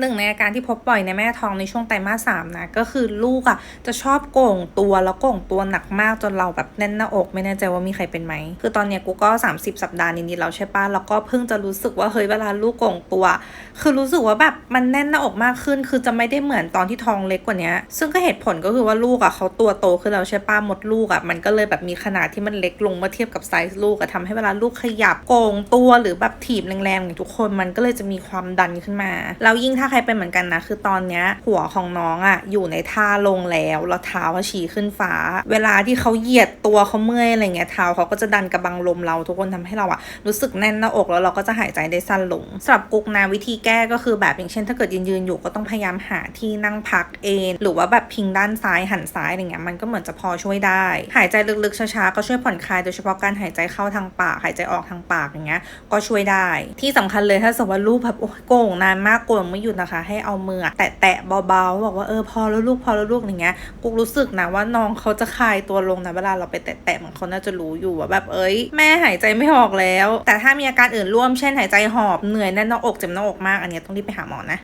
หนึ่งในอาการที่พบบ่อยในแม่ท้องในช่วงไตรมาสสามนะก็คือลูกอะจะชอบโก่งตัวแล้วโก่งตัวหนักมากจนเราแบบแน่นหน้าอกไม่แน่ใจว่ามีใครเป็นไหม คือตอนเนี้ยกูก็ 30 สัปดาห์นิดๆแล้วใช่ปะแล้วก็เพิ่งจะรู้สึกว่าเฮ้ยเวลาลูกโก่งตัว คือรู้สึกว่าแบบมันแน่นหน้าอกมากขึ้น คือจะไม่ได้เหมือนตอนที่ท้องเล็กกว่านี้ซึ่งก็เหตุผลก็คือว่าลูกอะเขาตัวโตขึ้นแล้วใช่ปะมดลูกอะมันก็เลยแบบมีขนาดที่มันเล็กลงเมื่อเทียบกับไซส์ลูกอะทำให้เวลาลูกขยับโก่งตัวหรือแบบถีบแรงๆอย่างทุกคนมันก็เลยจะมีความดันขึ้นมาแล้วยิ่งถ้าาใครเป็นเหมือนกันนะ คือตอนเนี้ยหัวของน้องอะอยู่ในท่าลงแล้วแล้วเท้าอะชี้ขึ้นฟ้า เวลาที่เขาเหยียดตัวเขาเมื่อยอะไรเงี้ยเท้าเขาก็จะดันกระบังลมเราทุกคนทำให้เราอะรู้สึกแน่นหน้าอกแล้วเราก็จะหายใจได้สั้นลงสำหรับกุ๊กนะวิธีแก้ก็คือแบบอย่างเช่น ถ้าเกิดยืนยืนอยู่ก็ต้องพยายามหาที่นั่งพักเอนหรือว่าแบบพิงด้านซ้ายหันซ้ายอะไรเงี้ยมันก็เหมือนจะพอช่วยได้ หายใจลึกๆช้าๆก็ช่วยผ่อนคลายโดยเฉพาะการหายใจเข้าทางปากหายใจออกทางปากอย่างเงี้ยก็ช่วยได้ ที่สำคัญเลยถ้าสมมติว่าลูกแบบโอ้โก่งนานมากโก่งไม่หยุดนะคะ ให้เอามือแตะแตะๆเบาๆบอกว่าเออพอแล้วลูกพอแล้วลูกอย่างเงี้ยกูรู้สึกนะว่าน้องเขาจะคลายตัวลงนะเวลาเราไปแตะแตะๆเหมือนเขาน่าจะรู้อยู่ว่าแบบเอ้ยแม่หายใจไม่ออกแล้ว แต่ถ้ามีอาการอื่นร่วมเช่นหายใจหอบเหนื่อยแน่นหน้าอกเจ็บหน้าอกมากอันเนี้ยต้องรีบไปหาหมอนะ